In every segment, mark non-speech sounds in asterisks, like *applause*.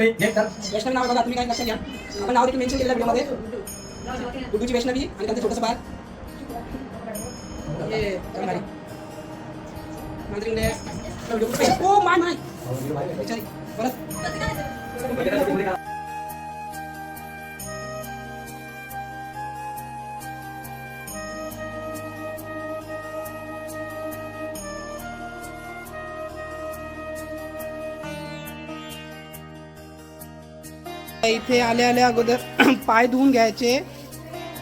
वैष्णवी नाव बघा तुम्ही काय लक्षात नाव देखील मेन्शन केलेलं लिए गुड्डूची वैष्णवी आणि त्यांचं छोटंसं बाळ. हे इंडिया व्हिडिओ ओ माय माय परत. इथे आले आले अगोदर *clears throat* पाय धुवून घ्यायचे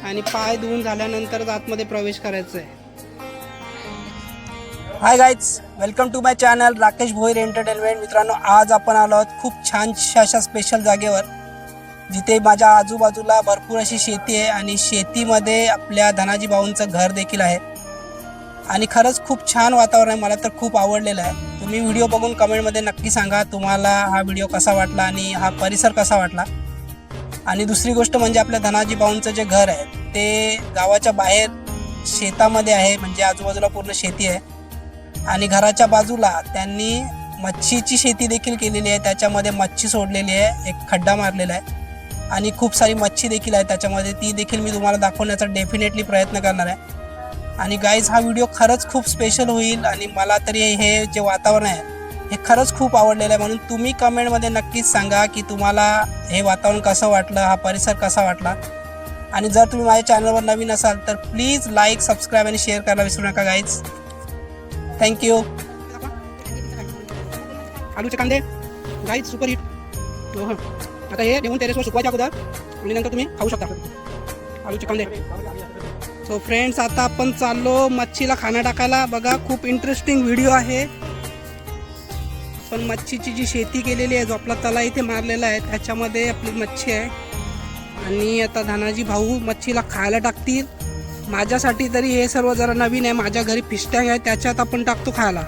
आणि पाय धुवून झाल्यानंतर आतमध्ये प्रवेश करायचा आहे hi guys welcome to my channel Rakesh Bhoir entertainment मित्रांनो आज आपण आलो आहोत खूप छानशा अशा स्पेशल जागेवर जिथे माझ्या आजूबाजूला भरपूर अशी शेती आहे आणि शेतीमध्ये आपल्या धनाजी भाऊंचं घर देखील आहे. आणि खरंच खूप छान वातावरण आहे. मला तर खूप आवडलेलं आहे. तुम्ही व्हिडिओ बघून कमेंटमध्ये नक्की सांगा तुम्हाला हा व्हिडिओ कसा वाटला आणि हा परिसर कसा वाटला. आणि दुसरी गोष्ट म्हणजे आपल्या धनाजी भाऊंचं जे घर आहे ते गावाच्या बाहेर शेतामध्ये आहे म्हणजे आजूबाजूला पूर्ण शेती आहे. आणि घराच्या बाजूला त्यांनी मच्छीची शेती देखील केलेली आहे. त्याच्यामध्ये मच्छी सोडलेली आहे एक खड्डा मारलेला आहे. आणि खूप सारी मच्छी देखील आहे त्याच्यामध्ये. ती देखील मी तुम्हाला दाखवण्याचा डेफिनेटली प्रयत्न करणार आहे. आणि गाईज हा व्हिडिओ खरंच खूप स्पेशल होईल आणि मला तरी हे जे वातावरण आहे हे खरंच खूप आवडलेलं आहे. म्हणून तुम्ही कमेंटमध्ये नक्कीच सांगा की तुम्हाला हे वातावरण कसं वाटलं हा परिसर कसा वाटला. आणि जर तुम्ही माझ्या चॅनलवर नवीन असाल तर प्लीज लाईक सबस्क्राईब आणि शेअर करायला विसरू नका गाईज थँक्यू आलूचे कांदे. गाईज सुपर हिट आता हे घेऊन टेरेसवर सुकवायच्या अगोदर आणि नंतर तुम्ही खाऊ शकता. आलूचे कांदे. सो फ्रेंड्स आता आपण चाललो मच्छीला खाना टाकायला. बघा खूप इंटरेस्टिंग व्हिडिओ आहे. पण मच्छीची जी शेती केलेली आहे जो आपला तला इथे मारलेला आहे त्याच्यामध्ये आपली मच्छी आहे. आणि आता धानाजी भाऊ मच्छीला खायला टाकतील. माझ्यासाठी तरी हे सर्व जरा नवीन आहे. माझ्या घरी फिश टँक आहे त्याच्यात आपण टाकतो खायला.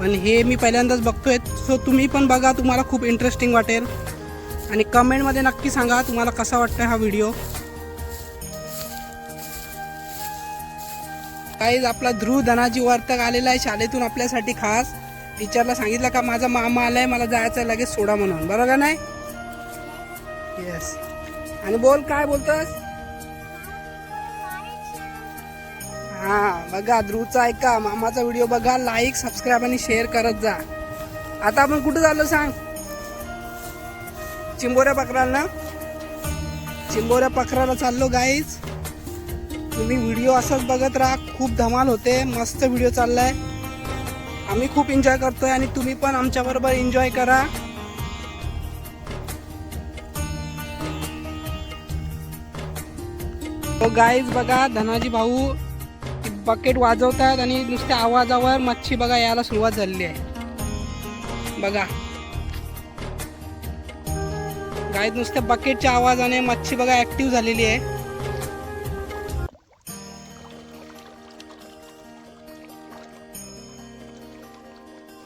पण हे मी पहिल्यांदाच बघतोय. सो तुम्ही पण बघा तुम्हाला खूप इंटरेस्टिंग वाटेल. आणि कमेंटमध्ये नक्की सांगा तुम्हाला कसा वाटतं हा व्हिडिओ काहीच आपला ध्रुव धनाजी वर्तक आलेला आहे शाळेतून आपल्यासाठी खास. टीचरला सांगितलं का माझा मामा आलाय मला जायचं लगेच सोडा म्हणून. बरोबर का नाही? येस आणि बोल काय बोलतोस? हा बघा ध्रुवचा ऐका मामाचा व्हिडिओ बघा लाईक सबस्क्राईब आणि शेअर करत जा. आता आपण कुठं चाललो सांग? चिंबोऱ्या पकडाल ना? चिंबोऱ्या पकडायला चाललो गाईज तुम्ही व्हिडिओ असंच बघत राहा. खूप धमाल होते. मस्त व्हिडिओ चाललाय. आम्ही खूप एन्जॉय करतोय आणि तुम्ही पण आमच्याबरोबर एन्जॉय करा. हो, तो गाईज बघा धनाजी भाऊ बकेट वाजवतात आणि नुसत्या आवाजावर मच्छी बघा यायला सुरुवात झालेली आहे. बघा. गाईज नुसत्या बकेटच्या आवाजाने मच्छी बघा ऍक्टिव्ह झालेली आहे.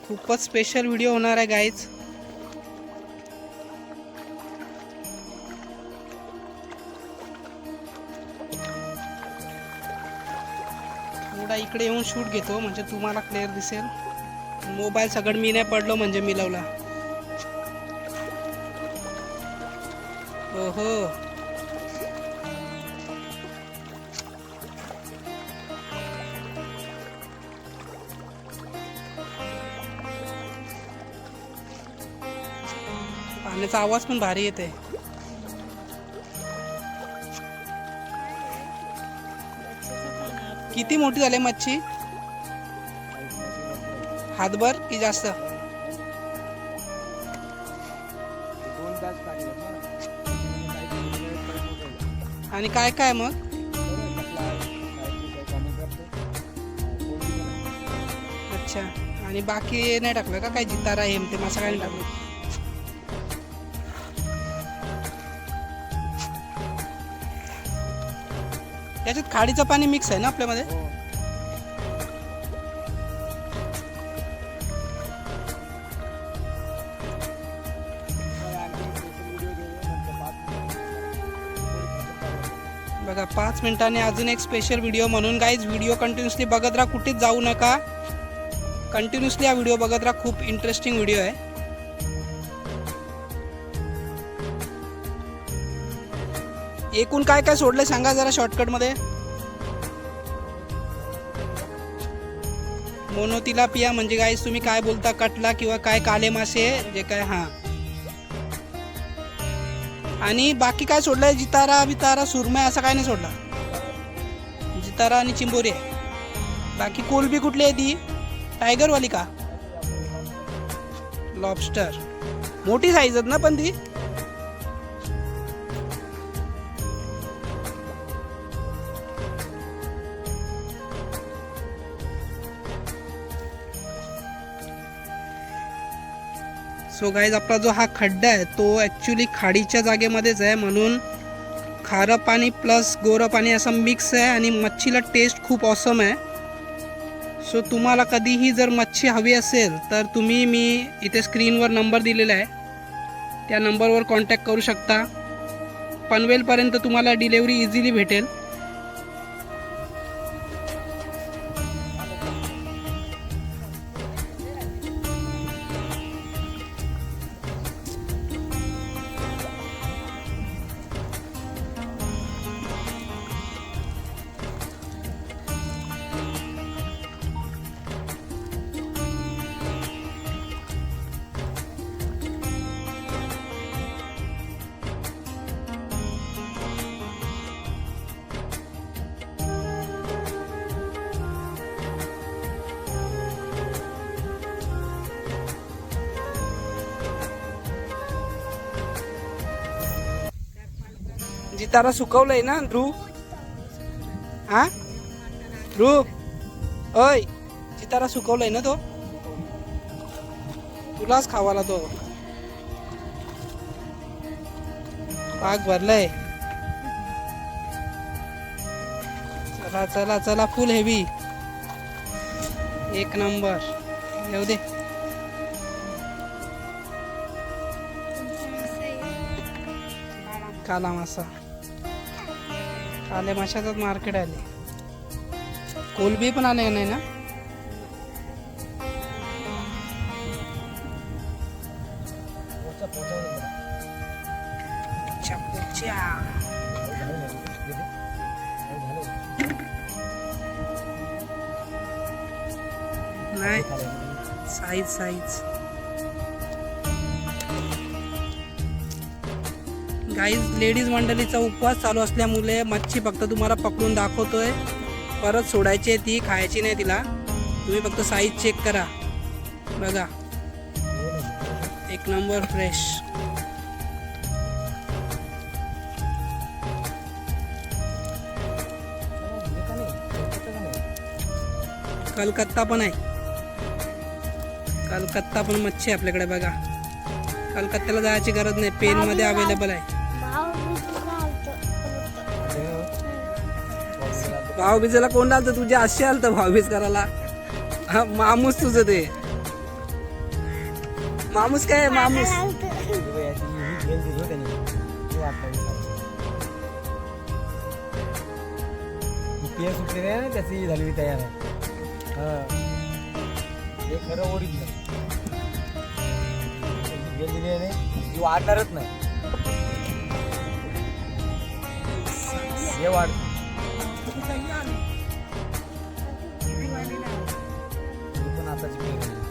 खूपच स्पेशल व्हिडिओ होणार आहे गाईज थोडा इकडे येऊन शूट घेतो म्हणजे तुम्हाला क्लिअर दिसेल. मोबाईल सगळं मी नाही पडलो म्हणजे मिळवला ओहो. पाण्याचा आवाज पण भारी येते किती मोठी झाली मच्छी? हातभर की जास्त? आणि काय काय मग? अच्छा. आणि बाकी नाही टाकलं का? काय जितारा हेम ते मसा काय नाही टाकलं? त्याच्यात खाडीचं पाणी मिक्स आहे ना आपल्यामध्ये? बघा पाच मिनिटांनी अजून एक स्पेशल व्हिडिओ म्हणून गाईज व्हिडिओ कंटिन्युअसली बघत राहा कुठेच जाऊ नका. कंटिन्युअसली हा व्हिडिओ बघत राहा खूप इंटरेस्टिंग व्हिडिओ आहे. एकूण काय काय सोडलं सांगा जरा शॉर्टकटमध्ये मोनोतिलापिया म्हणजे काय तुम्ही काय बोलता कटला किंवा काय काले मासे जे काय हां. आणि बाकी काय सोडलंय? जितारा बितारा सुरमय असं काय नाही सोडला. जितारा आणि चिंबोरी. आहे बाकी कोलबी कुठली आहे ती? टायगरवाली का? लॉबस्टर मोठी साईज आहेत ना पण ती? सो गाईज आपला जो हा खड्डा आहे तो ॲक्च्युली खाडीच्या जागेमध्येच आहे. म्हणून खारं पाणी प्लस गोरं पाणी असं मिक्स आहे आणि मच्छीला टेस्ट खूप ऑसम आहे. सो तुम्हाला कधीही जर मच्छी हवी असेल तर तुम्ही मी इथे स्क्रीनवर नंबर दिलेला आहे. त्या नंबरवर कॉन्टॅक्ट करू शकता. पनवेलपर्यंत तुम्हाला डिलेवरी इझिली भेटेल. तारा सुकवलंय ना ध्रुव हा ध्रुव अय चितारा सुकवलंय ना तो तुलाच खावाला तो पाक भरलाय चला चला चला फुल हेवी एक नंबर येऊ दे काला मासा आले माशाचंच मार्केट आले. कोलबी पण आले नाही ना? नाही साईज साईज गाईज लेडीज मंडळीचा उपवास चालू असल्यामुळे मच्छी फक्त तुम्हाला पकडून दाखवतोय. परत सोडायची आहे ती खायची नाही तिला. तुम्ही फक्त साईज चेक करा. बघा. एक नंबर फ्रेश कलकत्ता पण आहे. कलकत्ता पण मच्छी आपल्याकडे बघा. कलकत्त्याला जायची गरज नाही. पेनमध्ये अवेलेबल आहे. भाऊबीजेला कोण आलं तुझ्या अशी आलं तर भाऊबीज करायला. हा, मामूस तुझं ते. मामूस काय मामूस? त्याची झालेली तयार आहे. हा. हे खरं ओरिजिनल वाढणारच नाही. हे वाढ पण आताची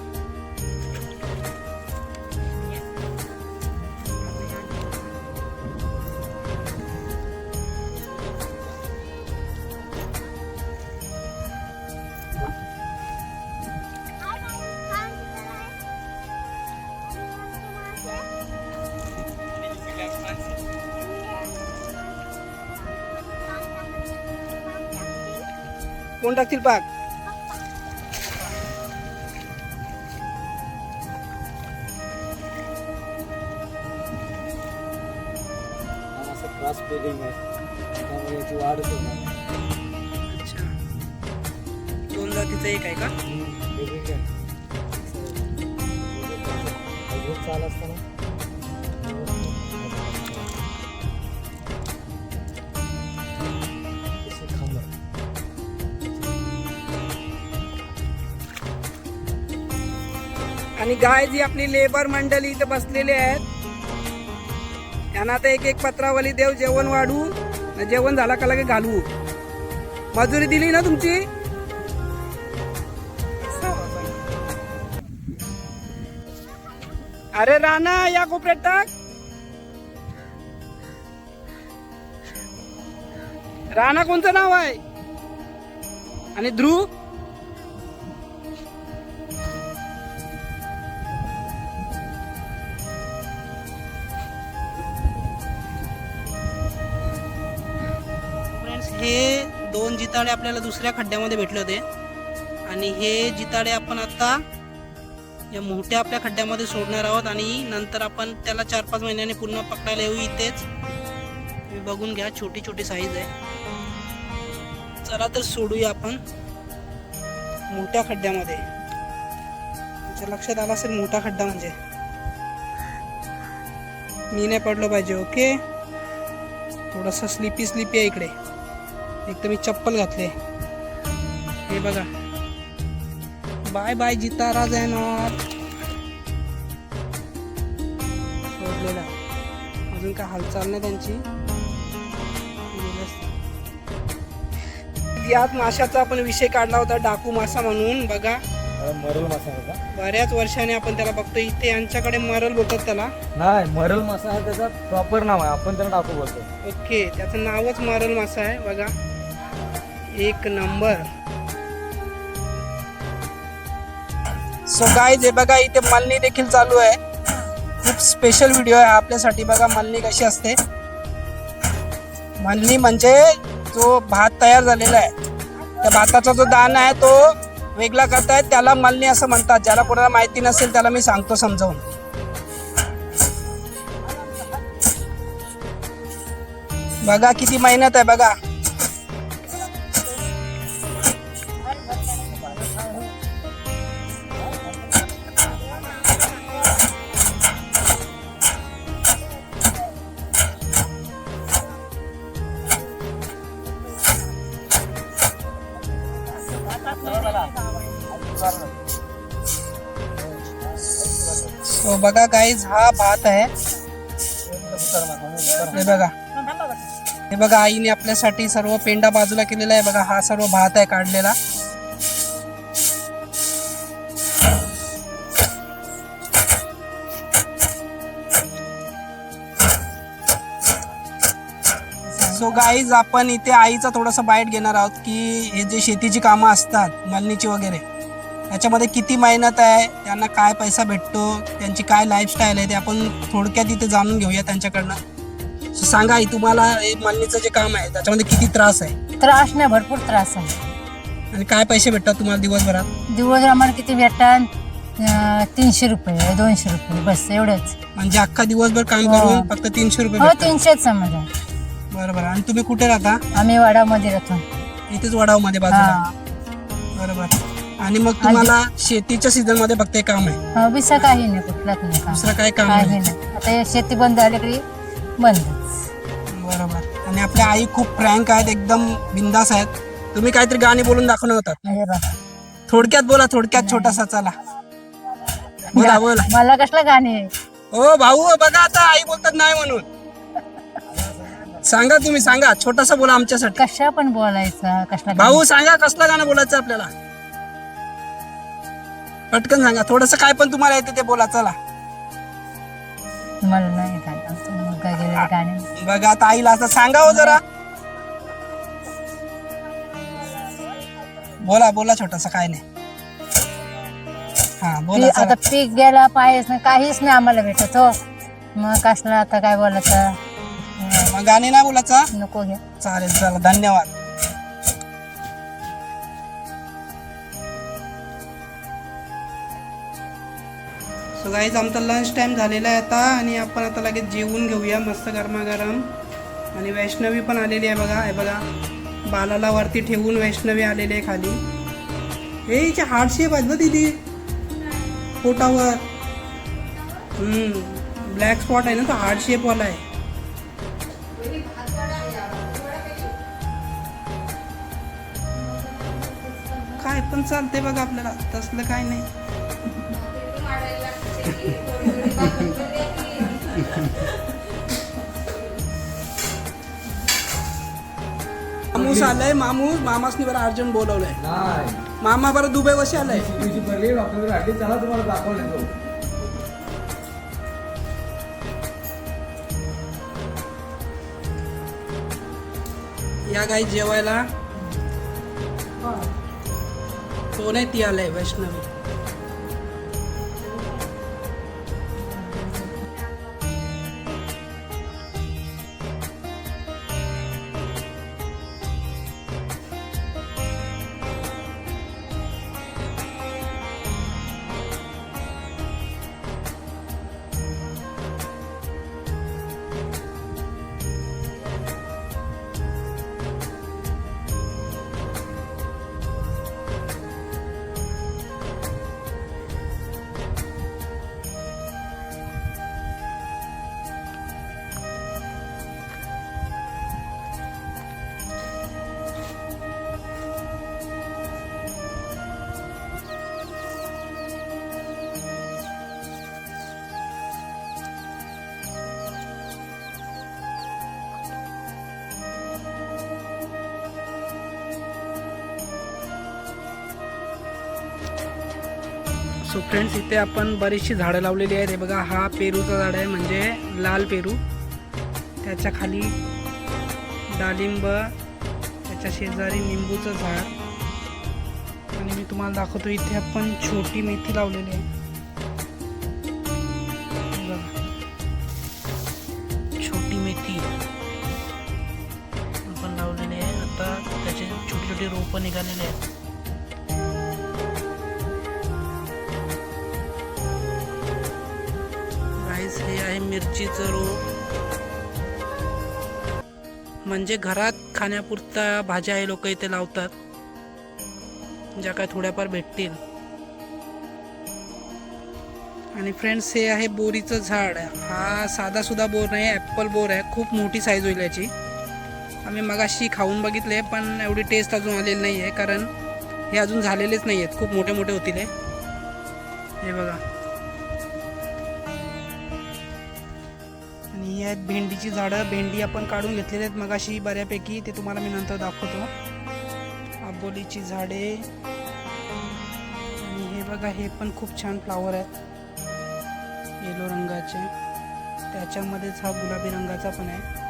होणार नाही. अच्छा. दोन जातीचं एक आहे का? चाल असताना. आणि गाय जी आपली लेबर मंडळी इथे बसलेली आहेत. त्यांना आता एक एक पत्रावली देव जेवण वाढू जेवण झाला का लगे घालवू. मजुरी दिली ना तुमची? अरे राणा या कोपऱ्यात टाक. राणा कोणतं नाव आहे? आणि ध्रुव? जिताडे आपल्याला दुसऱ्या खड्ड्यामध्ये भेटले होते. आणि हे जिताडे आपण आता या मोठ्या आपल्या खड्ड्यामध्ये सोडणार आहोत आणि नंतर आपण त्याला चार पाच महिन्याने पुन्हा पकडायला येऊ इथेच. तुम्ही बघून घ्या छोटी छोटी साईज आहे. चला तर सोडूया आपण मोठ्या खड्ड्यामध्ये. तुमच्या लक्षात आला असेल मोठा खड्डा म्हणजे? मी नाही पडलो पाहिजे ओके थोडंसं स्लिपी स्लिपी आहे इकडे. एक तर मी चप्पल घातले. हे बघा. बाय बाय जितारा जयनाथ सोडलेला. अजून काय हालचाल नाही त्यांची. यात माशाचा आपण विषय काढला होता डाकू मासा म्हणून. बघा. मरल मासा का? बऱ्याच वर्षाने आपण त्याला बघतो. इथे यांच्याकडे मरल बोलतात त्याला. नाही मरल मासा हा त्याचा प्रॉपर नाव आहे. आपण त्याला टाकू बोलतो. ओके त्याचं नावच मरल मासा आहे. बघा. एक नंबर. सो गाय जे बघा इथे मलनी देखील चालू आहे. खूप स्पेशल व्हिडिओ आहे आपल्यासाठी. बघा मलनी कशी असते. मलनी म्हणजे जो भात तयार झालेला आहे त्या भाताचा जो दाना आहे तो वेगळा करतायत त्याला मलनी असं म्हणतात. ज्याला कोणाला माहिती नसेल त्याला मी सांगतो समजावून. बघा किती मेहनत आहे बघा. गाईज हा भात आहे. हे बघा. हे बघा आईने आपल्यासाठी सर्व पेंडा बाजूला केलेला आहे. बघा हा सर्व भात आहे काढलेला. सो गाईज आपण इथे आईचा थोडासा बाईट घेणार आहोत की हे जे शेतीची कामं असतात मलनीची वगैरे. त्याच्यामध्ये किती मेहनत आहे त्यांना काय पैसा भेटतो त्यांची काय लाईफस्टाईल आहे ते आपण थोडक्यात इथे जाणून घेऊया त्यांच्याकडनं. सांगा तुम्हाला हे मलनीचं जे काम आहे त्याच्यामध्ये किती त्रास आहे? त्रास नाही भरपूर त्रास आहे. आणि काय पैसे भेटतात तुम्हाला दिवसभरात? दिवस आम्हाला किती भेटतात? तीनशे रुपये दोनशे रुपये बस एवढंच. म्हणजे अख्खा दिवसभर काम हो. करून फक्त तीनशे रुपये हो तीनशेच समजा बरोबर. आणि तुम्ही कुठे राहता? आम्ही वाडामध्ये राहतो. इथेच वडावमध्ये बाजूला बरोबर. आणि मग तुम्हाला शेतीच्या सीझनमध्ये फक्त हे काम आहे. हो, दुसरं काही नाही कुठलाच नाही काम. दुसरं काय काम काही नाही. नाही. आता हे शेती बंद झाली की बंदच. बरोबर. आणि आपल्या आई खूप प्रँक आहेत एकदम बिंदास आहेत. तुम्ही काहीतरी गाणी बोलून दाखवणार होतात. थोडक्यात बोला थोडक्यात छोटासा चला. बोला बोला. मला कसलं गाणे? ओ भाऊ बघा आता आई बोलतात नाही म्हणून. सांगा तुम्ही सांगा. छोटासा बोला आमच्यासाठी. कशा पण बोलायचं कसला भाऊ सांगा कसलं गाणं बोलायचं आपल्याला? पटकन सांगा थोडस काय पण तुम्हाला येते ते बोला चला? मला नाही गेलेलं गाणे? बघा आता आईला असं सांगा हो जरा. बोला बोला छोटासा काय नाही. हा बोला पी- चला. आता पीक गेला पायच नाही काहीच नाही आम्हाला भेटत हो. मग कसलं आता काय बोलायचं? मग गाणे नाही बोलायचं नको घ्या. चालेल चला धन्यवाद. सो गाईज आमचा लंच टाईम झालेला आहे आता आणि आपण आता लगेच जेवून घेऊया मस्त गरमागरम. आणि वैष्णवी पण आलेली आहे बघा. हे बघा बालाला वरती ठेवून वैष्णवी आलेली आहे खाली. हे हिचे हार्ट शेप आहेत ना दिदी. पोटावर. ब्लॅक स्पॉट आहे ना तो हार्ट शेपवाला आहे. काय पण चालते बघा आपल्याला. तसलं काय नाही. मामूस आलाय मामूस मामासनी बरं अर्जंट बोलवलंय. नाही. मामा बरं दुबई वशी आलाय. चला तुम्हाला दाखवले या गाई जेवायला. तो नाही ती आलाय वैष्णवी. सो फ्रेंड्स इथे आपण बरीचशी झाडं लावलेली आहेत. हे बघा हा पेरूचा झाड आहे म्हणजे लाल पेरू. त्याच्याखाली डाळिंब त्याच्या शेजारी निंबूचं झाड. आणि मी तुम्हाला दाखवतो इथे आपण छोटी मेथी लावलेली आहे. छोटी मेथी आपण लावलेली आहे. आता त्याचे छोटे छोटे रोपं निघालेले आहेत. मिरचीचं रोप. म्हणजे घरात खाण्यापुरता भाज्या हे लोक इथे लावतात ज्या काय थोड्याफार भेटतील. आणि फ्रेंड्स हे आहे बोरीचं झाड. हा साधा सुद्धा बोर नाही ॲपल बोर आहे. खूप मोठी साईज होईल याची. आम्ही मगाशी खाऊन बघितले पण एवढी टेस्ट अजून आलेली नाही आहे कारण हे अजून झालेलेच नाही आहेत खूप मोठे मोठे होतील हे. हे बघा. ही आहेत भेंडीची झाडं भेंडी आपण काढून घेतलेली आहेत. मगाशी बऱ्यापैकी ते तुम्हाला मी नंतर दाखवतो. आबोलीची झाडे. आणि हे बघा हे पण खूप छान फ्लावर आहेत. येलो रंगाचे. त्याच्यामध्येच हा गुलाबी रंगाचा पण आहे.